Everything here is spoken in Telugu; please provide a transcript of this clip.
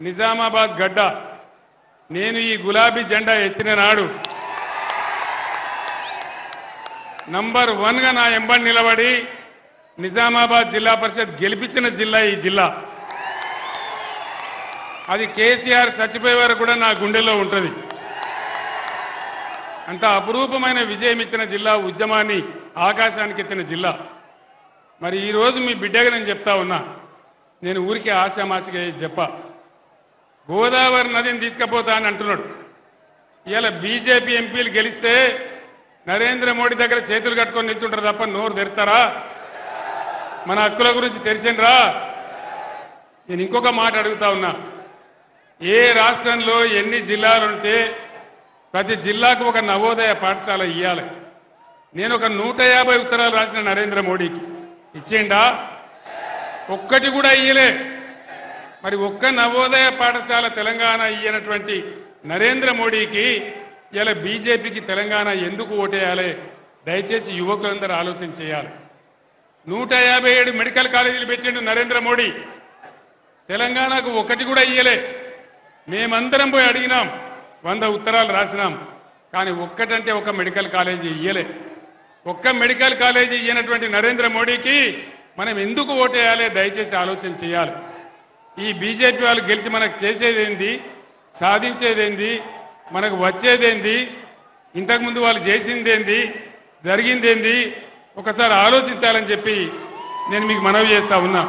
నిజామాబాద్ గడ్డ. నేను ఈ గులాబీ జెండా ఎత్తిన నాడు నంబర్ వన్గా నా ఎంబడి నిలబడి నిజామాబాద్ జిల్లా పరిషత్ గెలిపించిన జిల్లా ఈ జిల్లా. అది కేసీఆర్ చచ్చిపోయే వరకు కూడా నా గుండెల్లో ఉంటుంది. అంత అపురూపమైన విజయం ఇచ్చిన జిల్లా ఉద్యమాన్ని ఆకాశానికి ఎత్తిన జిల్లా. మరి ఈరోజు మీ బిడ్డగా నేను చెప్తా ఉన్నా. నేను ఊరికే ఆశామాసిగా చెప్ప. గోదావరి నదిని తీసుకుపోతా అని అంటున్నాడు. ఇలా బీజేపీ ఎంపీలు గెలిస్తే నరేంద్ర మోడీ దగ్గర చేతులు కట్టుకొని నిల్చుంటారు తప్ప నోరు తెరుతారా? మన హక్కుల గురించి తెలిసిండ్రా నేను ఇంకొక మాట అడుగుతా ఉన్నా. ఏ రాష్ట్రంలో ఎన్ని జిల్లాలు ఉంటే ప్రతి జిల్లాకు ఒక నవోదయ పాఠశాల ఇవ్వాలి నేను ఒక నూట యాభై ఉత్తరాలు రాసిన నరేంద్ర మోడీకి. ఇచ్చిండా? ఒక్కటి కూడా ఇయ్యలే. మరి ఒక్క నవోదయ పాఠశాల తెలంగాణ ఇయ్యనటువంటి నరేంద్ర మోడీకి ఇలా బీజేపీకి తెలంగాణ ఎందుకు ఓటేయాలి? దయచేసి యువకులందరూ ఆలోచన చేయాలి. నూట యాభై ఏడు మెడికల్ కాలేజీలు పెట్టిండు నరేంద్ర మోడీ. తెలంగాణకు ఒకటి కూడా ఇయ్యలే. మేమందరం పోయి అడిగినాం వంద ఉత్తరాలు రాసినాం కానీ ఒక్కటంటే ఒక మెడికల్ కాలేజీ ఇయ్యలే. ఒక్క మెడికల్ కాలేజీ ఇయ్యనటువంటి నరేంద్ర మోడీకి మనం ఎందుకు ఓటేయాలి? దయచేసి ఆలోచన చేయాలి. ఈ బీజేపీ వాళ్ళు గెలిచి మనకు చేసేదేంది సాధించేదేంది మనకు వచ్చేదేంది ఇంతకుముందు వాళ్ళు చేసిందేంది జరిగిందేంది ఒకసారి ఆలోచించాలని చెప్పి నేను మీకు మనవి చేస్తా ఉన్నా.